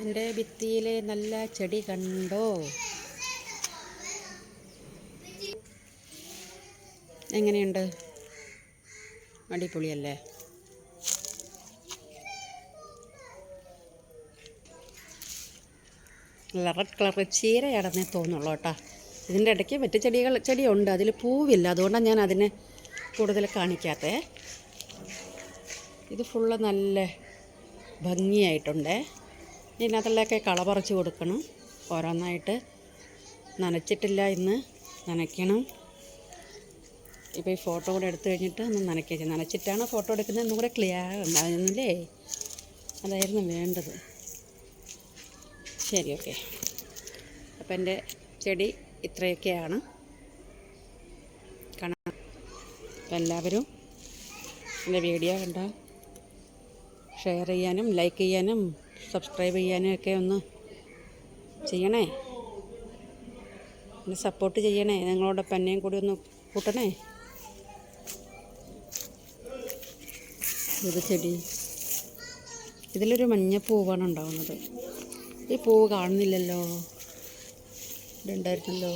എന്റെ ഭിത്തിയിലെ നല്ല ചെടി കണ്ടോ? എങ്ങനെയുണ്ട്? അടിപൊളിയല്ലേ? റെഡ് കളർ ചീരയാണെന്നേ തോന്നുള്ളൂ കേട്ടോ. ഇതിന്റെ ഇടയ്ക്ക് മറ്റു ചെടികൾ ചെടിയുണ്ട്. അതിൽ പൂവില്ല. അതുകൊണ്ടാണ് ഞാൻ അതിനെ കൂടുതൽ കാണിക്കാത്തേ. ഇത് ഫുള്ള് നല്ല ഭംഗിയായിട്ടുണ്ടേ. ഇതിനകത്തുള്ളതൊക്കെ കള പറിച്ച് കൊടുക്കണം. ഓരോന്നായിട്ട് നനച്ചിട്ടില്ല ഇന്ന്. നനയ്ക്കണം. ഇപ്പോൾ ഈ ഫോട്ടോ കൂടെ എടുത്തു കഴിഞ്ഞിട്ട് ഒന്ന് നനയ്ക്കുക നനച്ചിട്ടാണ് ഫോട്ടോ എടുക്കുന്നത്? ഒന്നും കൂടെ ക്ലിയർ ഉണ്ടായിരുന്നില്ലേ? അതായിരുന്നു വേണ്ടത്. ശരി ഓക്കെ. അപ്പം എന്റെ ചെടി ഇത്രയൊക്കെയാണ്. കാണാം. അപ്പം എല്ലാവരും എന്റെ വീഡിയോ കണ്ട? ഷെയർ ചെയ്യാനും ലൈക്ക് ചെയ്യാനും സബ്സ്ക്രൈബ് ചെയ്യാനും ഒക്കെ ഒന്ന് ചെയ്യണേ. എന്നെ സപ്പോർട്ട് ചെയ്യണേ. നിങ്ങളോടൊപ്പം എന്നെയും കൂടി ഒന്ന് കൂട്ടണേ. ഇത് ചെടി. ഇതിലൊരു മഞ്ഞ പൂവാണ് ഉണ്ടാവുന്നത്. ഈ പൂവ് കാണുന്നില്ലല്ലോ? ഇതുണ്ടായിരുന്നല്ലോ?